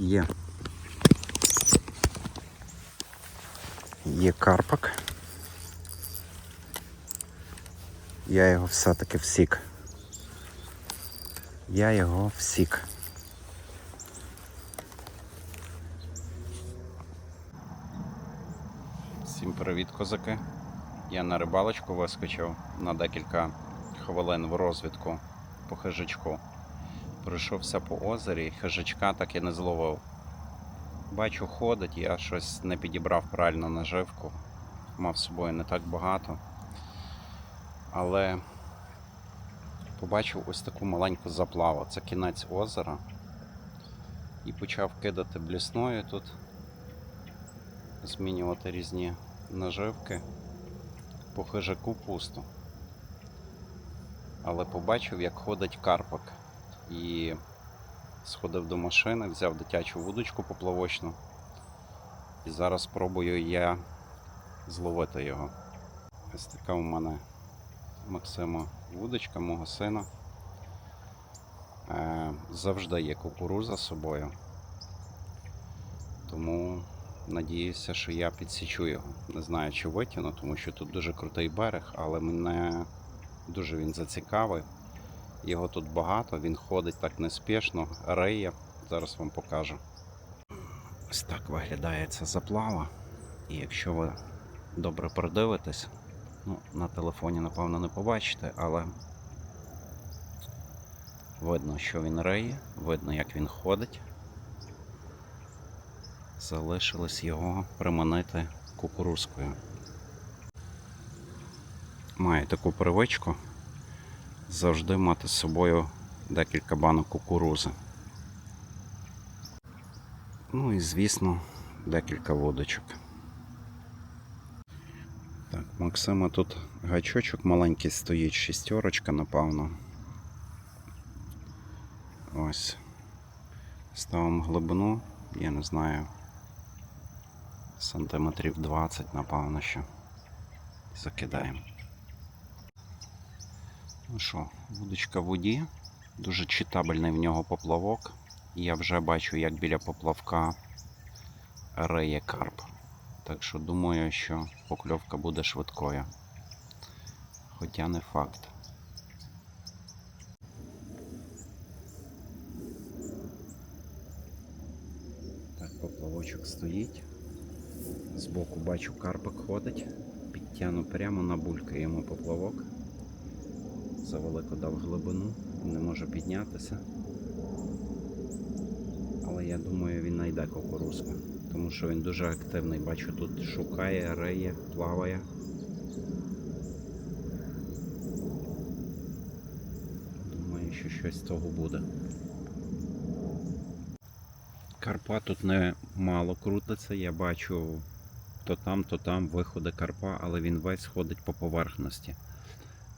Є. Є карпак. Я його все-таки всік. Я його всік. Всім привіт, козаки. Я на рибалочку вискочив на декілька хвилин в розвідку по хижачку. Пройшовся по озері, хижачка так і не зловив. Бачу, ходить, я щось не підібрав правильно наживку. Мав з собою не так багато. Але побачив ось таку маленьку заплаву. Це кінець озера. І почав кидати блісною тут, змінювати різні наживки. По хижаку пусто. Але побачив, як ходить карпак. І сходив до машини, взяв дитячу вудочку поплавочну. І зараз спробую я зловити його. Ось така у мене Максима вудочка, мого сина. Е, завжди є кукуруза з собою. Тому надіюся, що я підсічу його. Не знаю, чи витягну, тому що тут дуже крутий берег, але мене дуже він зацікавив. Його тут багато, він ходить так неспішно, риє. Зараз вам покажу. Ось так виглядає ця заплава. І якщо ви добре придивитесь, ну, на телефоні, напевно, не побачите, але видно, що він риє, видно, як він ходить. Залишилось його приманити кукурузкою. Маю таку привичку завжди мати з собою декілька банок кукурузи. Ну і, звісно, декілька водочок. Так, Максима тут гачочок маленький стоїть, шістерочка, напевно. Ось. Ставимо глибину, я не знаю, сантиметрів 20, напевно, що. Закидаємо. Ну що, вудочка в воді, дуже читабельний в нього поплавок. Я вже бачу, як біля поплавка риє карп. Так що думаю, що покльовка буде швидкою. Хоча не факт. Так, поплавочок стоїть. Збоку бачу карпик ходить. Підтягну прямо на бульки йому поплавок. Завелико дав глибину, не може піднятися. Але я думаю, він знайде кукурузку, тому що він дуже активний. Бачу, тут шукає, риє, плаває. Думаю, що щось з того буде. Карпа тут не мало крутиться, я бачу то там, то там виходи карпа, але він весь ходить по поверхності.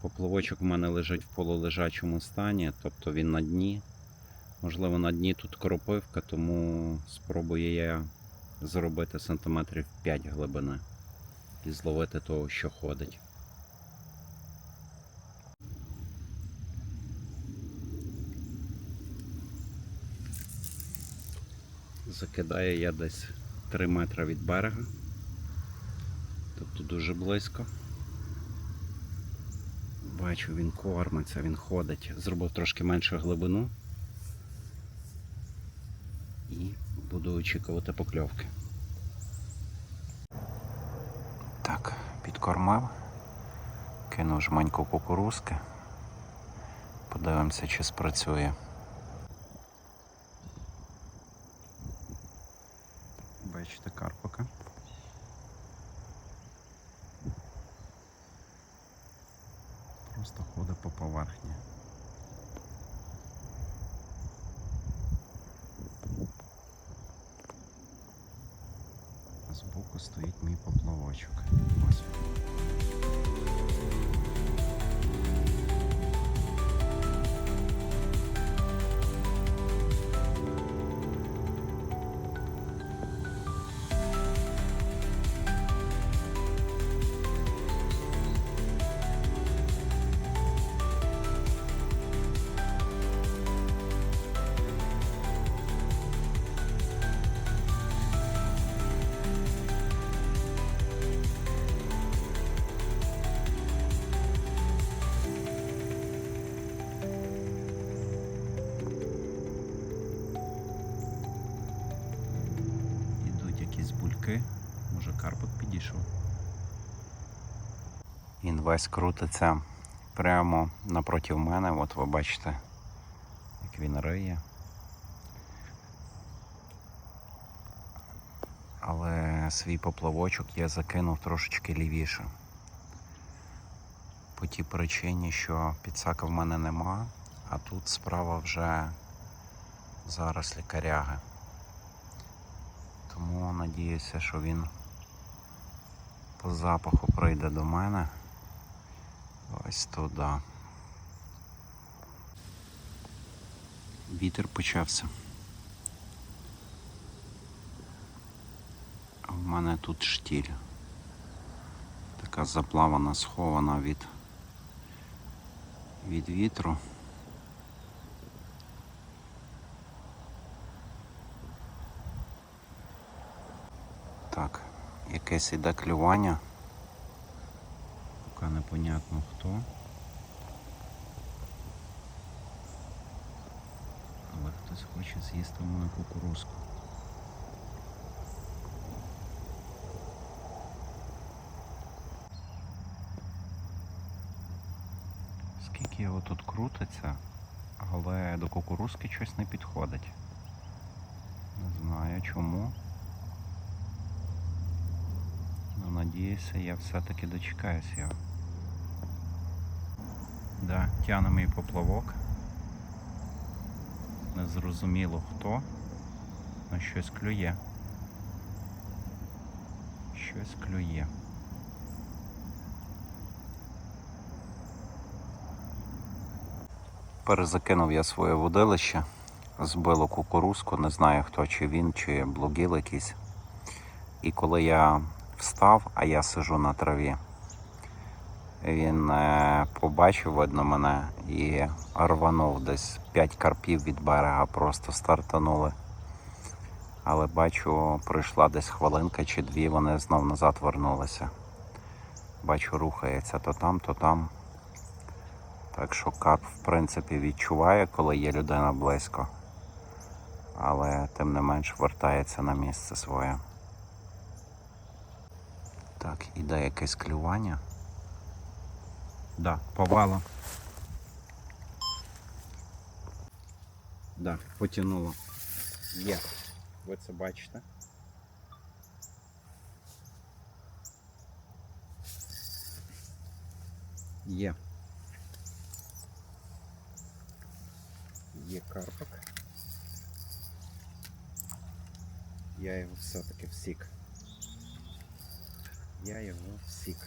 Поплавочок в мене лежить в полулежачому стані, тобто він на дні. Можливо, на дні тут кропивка, тому спробую я зробити сантиметрів 5 глибини і зловити того, що ходить. Закидаю я десь 3 метри від берега, тобто дуже близько. Бачу, він кормиться, він ходить. Зробив трошки меншу глибину. І буду очікувати покльовки. Так, підкормив. Кинув жменьку кукурузки. Подивимося, чи спрацює. Бачите карпака. Просто ходить по поверхні. Збоку стоїть мій поплавочок. Ось. Весь крутиться прямо напроти мене. От ви бачите, як він риє. Але свій поплавочок я закинув трошечки лівіше. По тій причині, що підсака в мене нема, а тут справа вже зарослі коряги. Тому надіюся, що він по запаху прийде до мене. Ось туди. Вітер почався. В мене тут штіль. Така заплавана, схована від, від вітру. Так, якесь іде клювання. Непонятно хто. Але хтось хоче з'їсти мою кукурузку. Скільки його тут крутиться, але до кукурузки щось не підходить. Не знаю чому. Ну, надіюся, я все-таки дочекаюсь його. Да, тяне мій поплавок. Незрозуміло хто, але щось клює. Щось клює. Перезакинув я своє водилище, збило кукурузку, не знаю хто, чи він, чи блогіл якийсь. І коли я встав, а я сижу на траві, він е, побачив, видно, мене і рванув десь 5 карпів від берега, просто стартанули. Але бачу, пройшла десь хвилинка чи дві, вони знов назад вернулися. Бачу, рухається то там, то там. Так що карп, в принципі, відчуває, коли є людина близько. Але тим не менш вертається на місце своє. Так, іде якесь клювання. Да, повало. Да, потянуло. Є. Ви це бачите? Є. Є карпик. Я його все-таки всік. Я його всік.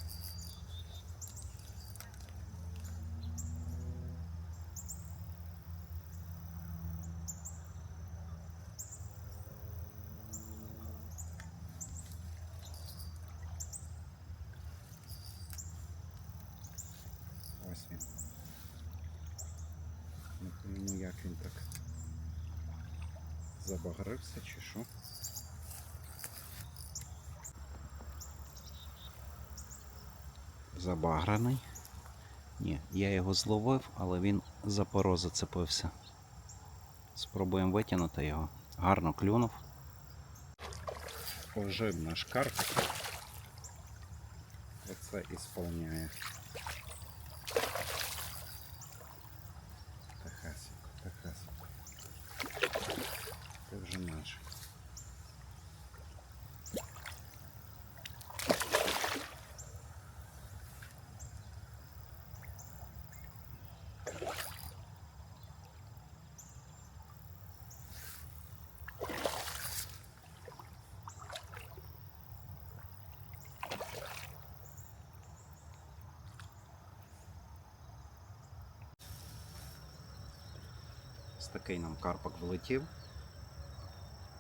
Забагрився чи що. Забаграний. Ні, я його зловив, але він за поро зацепився. Спробуємо витягнути його. Гарно клюнув. Ожив наш карп. Оце ісполняє. Тихесенько, тихесенько. Це вже наш. Ось такий нам карпак влетів.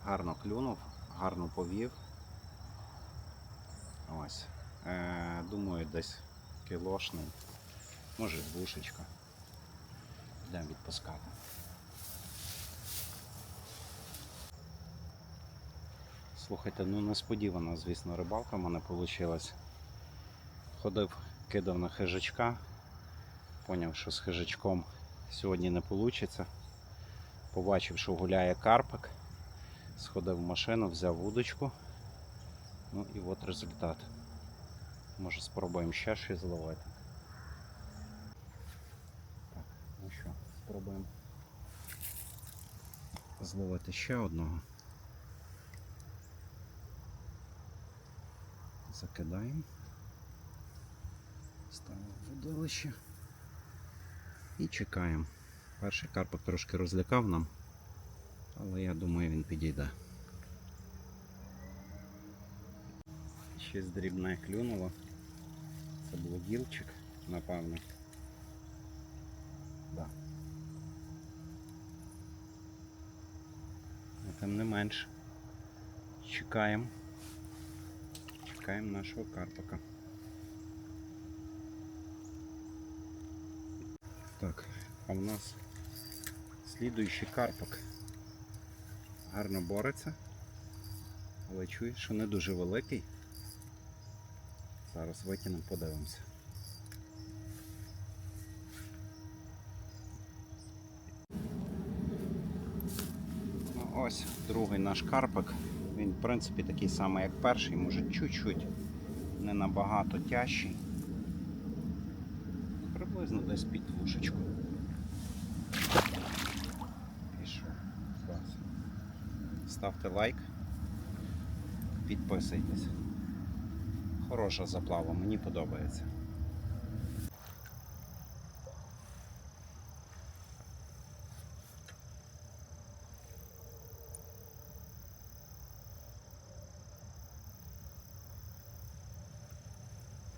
Гарно клюнув, гарно повів. Ось. Е, думаю, десь кілошний, може двушечка. Йдемо відпускати. Слухайте, ну несподівана, звісно, рибалка в мене вийшла. Ходив, кидав на хижачка, поняв, що з хижачком сьогодні не вийде. Побачив, що гуляє карпик. Сходив в машину, взяв вудочку Ну і от результат. Може спробуємо ще щось зловити. Так, ну що, спробуємо зловити ще одного. Закидаємо. Ставимо водилище. І чекаємо. Перший карпик трошки розлякав нам, але я думаю він підійде. Щось дрібне клюнуло. Це був гілчик, напевно. Да. Тим не менш. Чекаємо. Чекаємо нашого карпика. Так, а в нас слідуючий карпик гарно бореться, але чую, що не дуже великий. Зараз викинемо, подивимося. Ну, ось другий наш карпик. Він, в принципі, такий самий, як перший, може чуть-чуть не набагато тяжчий. Приблизно десь під двушечку. Пішов. Клас. Ставте лайк, підписуйтесь. Хороша заплава, мені подобається.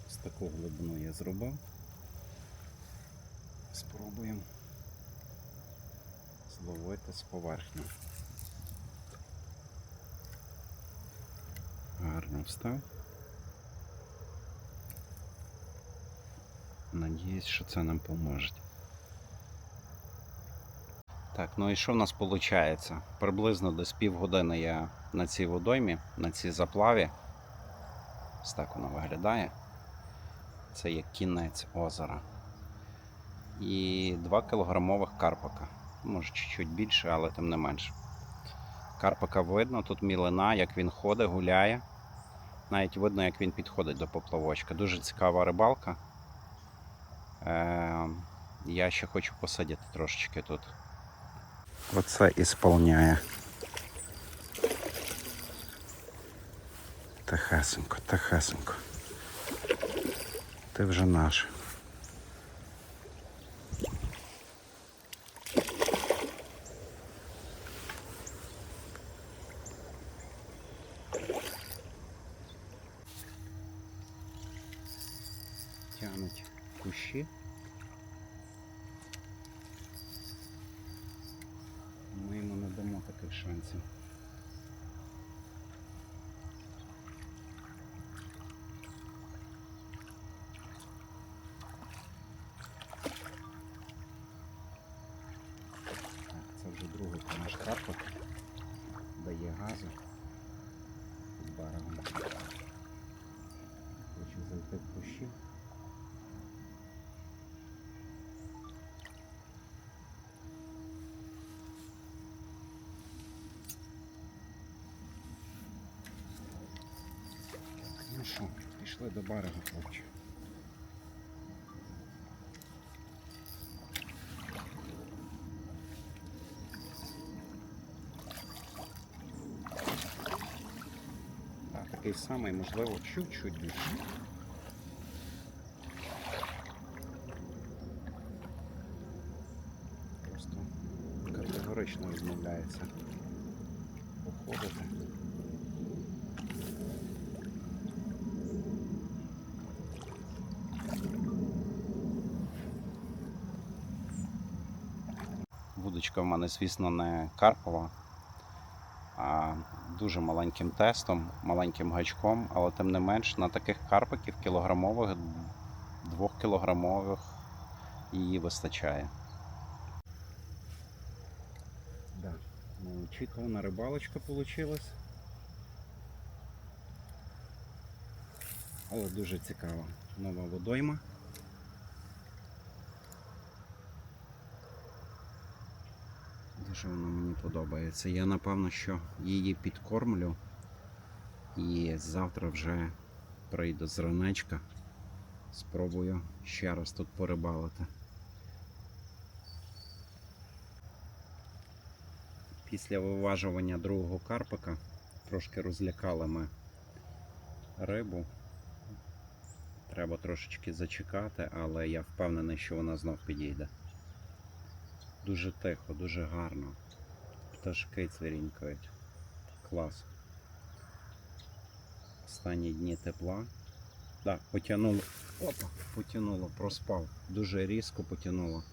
Ось таку глибину я зробив. Спробуємо зловити з поверхні. Гарно встав. Надіюсь, що це нам поможе. Так, ну і що в нас виходить? Приблизно десь півгодини я на цій водоймі, на цій заплаві. Ось так воно виглядає. Це є кінець озера. І 2 кілограмових карпака. Може чуть-чуть більше, але тим не менше. Карпака видно, тут мілина, як він ходить, гуляє. Навіть видно, як він підходить до поплавочка. Дуже цікава рибалка. Е, я ще хочу посадити трошечки тут. Оце сповняє. Тихесенько, тихесенько. Ти вже наш. Тянуть кущі. Ми йому не дамо таких шансів. Так, це вже другий наш карпик. Дає газу під берегом. Хочу зайти в кущі. Ну що, пішли до берега, хлопці. Так, такий самий, можливо, чуть-чуть більше. Просто категорично відмовляється Вудочка в мене, звісно, не карпова, а дуже маленьким тестом, маленьким гачком, але тим не менш на таких карпиків кілограмових, двохкілограмових її вистачає. Да, неочікувана рибалочка вийшла. Але дуже цікава. Нова водойма. Дуже вона мені подобається. Я напевно, що її підкормлю І завтра вже прийду з ранечка. Спробую ще раз тут порибалити. Після виважування другого карпика трошки розлякали ми рибу. Треба трошечки зачекати, але я впевнений, що вона знов підійде. Дуже тихо, дуже гарно. Пташки цвірінькають. Клас. Останні дні тепла. Так, потягнуло. Опа, потягнуло, проспав. Дуже різко потягнуло.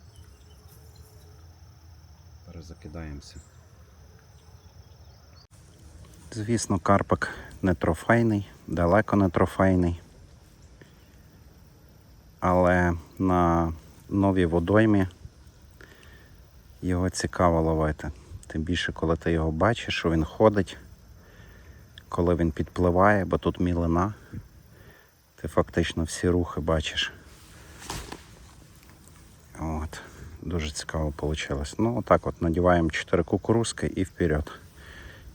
Перезакидаємося. Звісно, карпик не трофейний, далеко не трофейний. Але на новій водоймі його цікаво ловити. Тим більше, коли ти його бачиш, що він ходить, коли він підпливає, бо тут мілина, ти фактично всі рухи бачиш. От. Дуже цікаво вийшло. Ну, отак от надіваємо 4 кукурузки і вперед.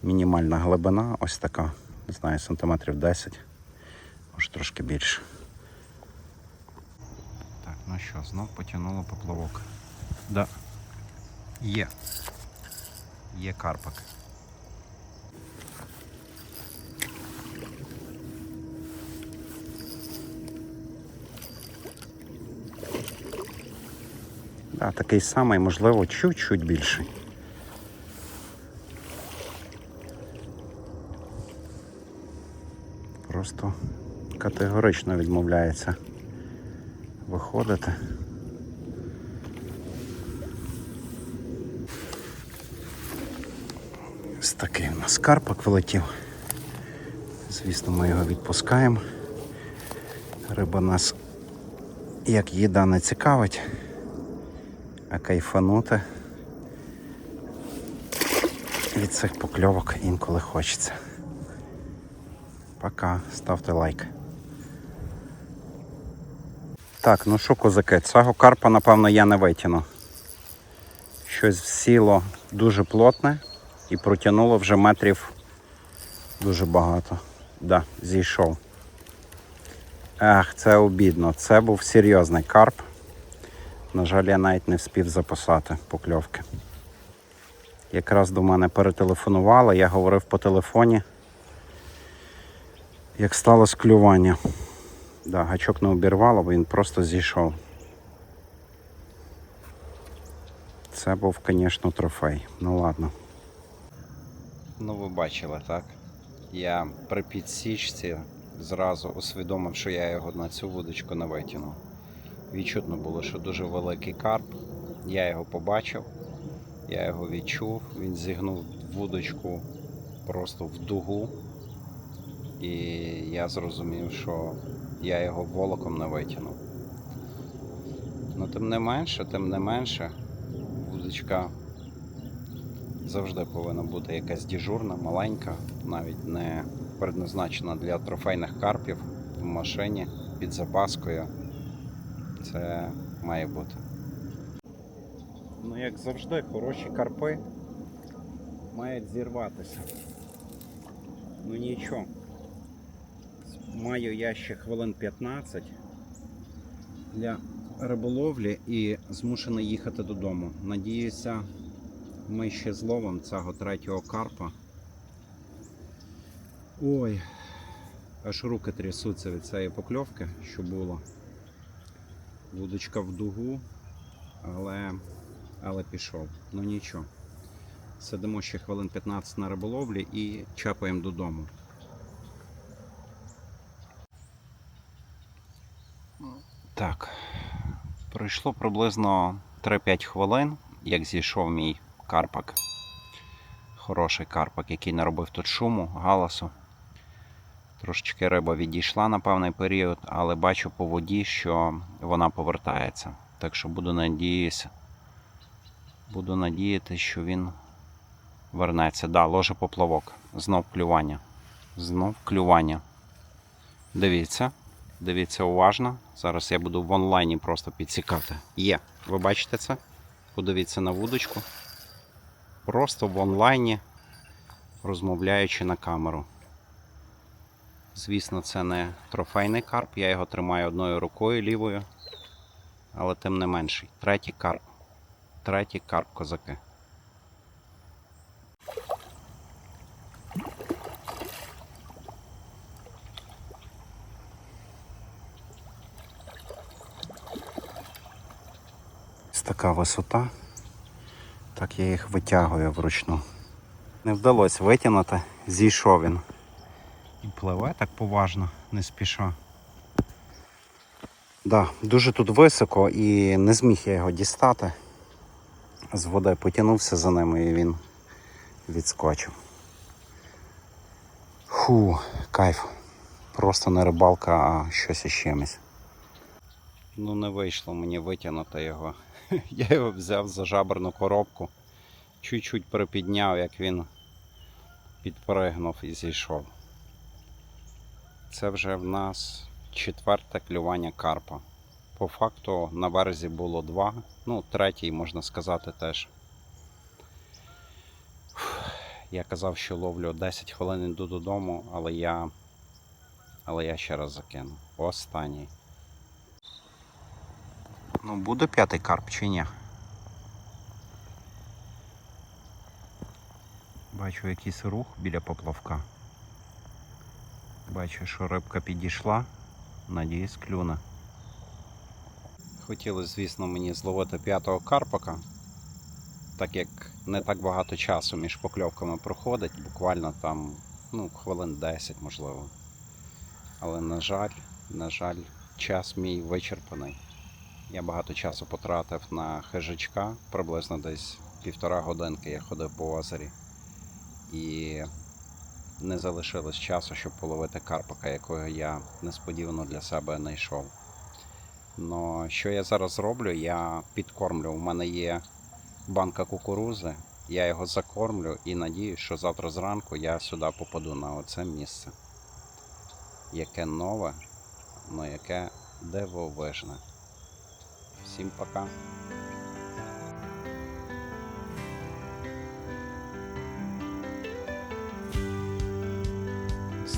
Мінімальна глибина, ось така, не знаю, сантиметрів 10, може трошки більше. Так, ну що, знов потягнуло поплавок. Да. Є. Є карпик. Да, такий самий, можливо, чуть-чуть більший. Просто категорично відмовляється виходити. Такий у нас карпак вилетів. Звісно, ми його відпускаємо. Риба нас як їда не цікавить, а кайфанути від цих покльовок інколи хочеться. Пока, ставте лайк. Так, ну що, козаки, цього карпа, напевно, я не витягну. Щось сіло дуже плотне і протягнуло вже метрів дуже багато. Да, зійшов. Ех, це обідно. Це був серйозний карп. На жаль, я навіть не встиг записати покльовки. Якраз до мене перетелефонували, я говорив по телефоні, як сталося клювання. Да, гачок не обірвало, бо він просто зійшов. Це був, звісно, трофей. Ну ладно. Ну, ви бачили, так? Я при підсічці зразу усвідомив, що я його на цю вудочку не витягнув. Відчутно було, що дуже великий карп. Я його побачив, я його відчув, він зігнув вудочку просто в дугу. І я зрозумів, що я його волоком не витягнув. Ну, тим не менше, тим не менше, вудочка завжди повинна бути якась діжурна, маленька, навіть не предназначена для трофейних карпів в машині під запаскою. Це має бути. Ну, як завжди, хороші карпи мають зірватися. Ну нічого. Маю я ще хвилин 15 для риболовлі і змушений їхати додому. Надіюся, ми ще зловимо цього третього карпа. Ой, аж руки трясуться від цієї покльовки, що було. Вудочка в дугу, але, але пішов. Ну нічого. Сидимо ще хвилин 15 на риболовлі і чапаємо додому. Так, пройшло приблизно 3-5 хвилин, як зійшов мій карпак. Хороший карпак, який не робив тут шуму, галасу. Трошечки риба відійшла на певний період, але бачу по воді, що вона повертається. Так що буду надіятися, буду надіяти, що він вернеться. Да, ложе поплавок. Знов клювання. Знов клювання. Дивіться. Дивіться уважно. Зараз я буду в онлайні просто підсікати. Є. Ви бачите це? Подивіться на вудочку. Просто в онлайні, розмовляючи на камеру. Звісно, це не трофейний карп, я його тримаю одною рукою лівою, але тим не менший. Третій карп. Третій карп козаки. Така висота. Так я їх витягую вручну. Не вдалося витягнути, зійшов він. І пливе так поважно, не спіша. Да, дуже тут високо і не зміг я його дістати. З води потягнувся за ними і він відскочив. Фу, кайф. Просто не рибалка, а щось із чимось. Ну, не вийшло мені витягнути його. Я його взяв за жаберну коробку, чуть-чуть припідняв, як він підпригнув і зійшов. Це вже в нас четверте клювання карпа. По факту на березі було два, ну, третій, можна сказати, теж. Я казав, що ловлю 10 хвилин йду додому, але я. Але я ще раз закину. Останній. Ну, буде п'ятий карп чи ні? Бачу якийсь рух біля поплавка. Бачу, що рибка підійшла. Надіюсь, клюне. Хотілося, звісно, мені зловити п'ятого карпака, так як не так багато часу між покльовками проходить, буквально там ну, хвилин 10, можливо. Але, на жаль, на жаль, час мій вичерпаний. Я багато часу потратив на хижачка, приблизно десь півтора годинки я ходив по озері. І не залишилось часу, щоб половити карпака, якого я несподівано для себе знайшов. Но що я зараз роблю? Я підкормлю. У мене є банка кукурузи, я його закормлю і надіюсь, що завтра зранку я сюди попаду на оце місце. Яке нове, але яке дивовижне. Всім пока.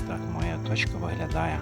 Так моя точка виглядає.